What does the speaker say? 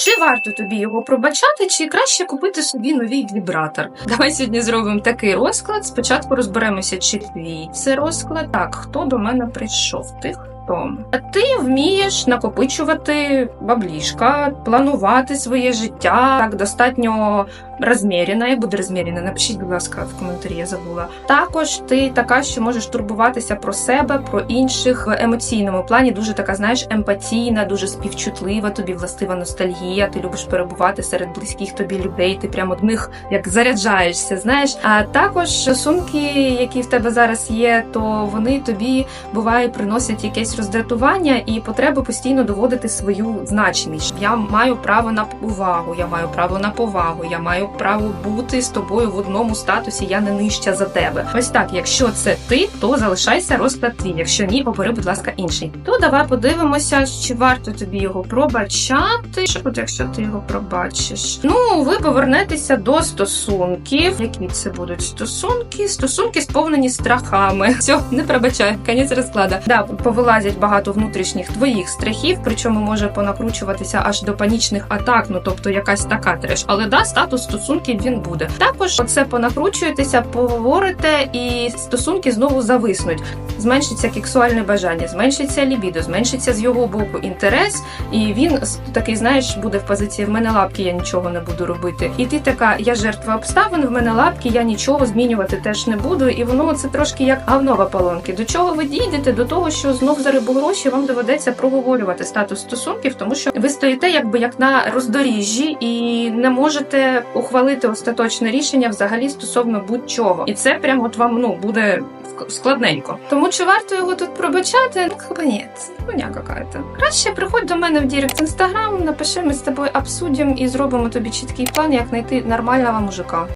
Чи варто тобі його пробачати, чи краще купити собі новий вібратор? Давай сьогодні зробимо такий розклад. Спочатку розберемося, чи твій це розклад. Так, хто до мене прийшов? Ти хто? А ти вмієш накопичувати баблішка, планувати своє життя так достатньо розмірена. Як буде розмірена? Напишіть, будь ласка, в коментарі, я забула. Також ти така, що можеш турбуватися про себе, про інших в емоційному плані. Дуже така, знаєш, емпатійна, дуже співчутлива. Тобі властива ностальгія. Ти любиш перебувати серед близьких тобі людей. Ти прямо них як заряджаєшся. Знаєш, а також стосунки, які в тебе зараз є, то вони тобі буває приносять якесь роздратування і потребу постійно доводити свою значимість. Я маю право на увагу, я маю право на повагу, я маю право бути з тобою в одному статусі, я не нижча за тебе. Ось так, якщо це ти, то залишайся розклад твій. Якщо ні, обери, будь ласка, інший. То давай подивимося, чи варто тобі його пробачати. Що буде, якщо ти його пробачиш? Ну, ви повернетеся до стосунків. Які це будуть стосунки? Стосунки сповнені страхами. Все, не пробачай, кінець розклада. Да, повилазять багато внутрішніх твоїх страхів, причому може понакручуватися аж до панічних атак. Ну тобто якась така треш. Але да, статус стосунків він буде. Також оце понакручуєтеся, поговорите, і стосунки знову зависнуть. Зменшиться сексуальне бажання, зменшиться лібідо, зменшиться з його боку інтерес, і він такий, знаєш, буде в позиції в мене лапки, я нічого не буду робити. І ти така, я жертва обставин, в мене лапки, я нічого змінювати теж не буду. І воно це трошки як гавнова полонки. До чого ви дійдете? До того, що знов за гроші вам доведеться проговорювати статус стосунків, тому що ви стоїте якби як на роздоріжжі і не можете ухвалити остаточне рішення взагалі стосовно будь-чого. І це прямо от вам ну буде складненько. Тому чи варто його тут пробачати? Ну, хіба ні, хуйня какая-то. Краще приходь до мене в Дірект інстаграм, напиши, ми з тобою обсудимо і зробимо тобі чіткий план, як знайти нормального мужика.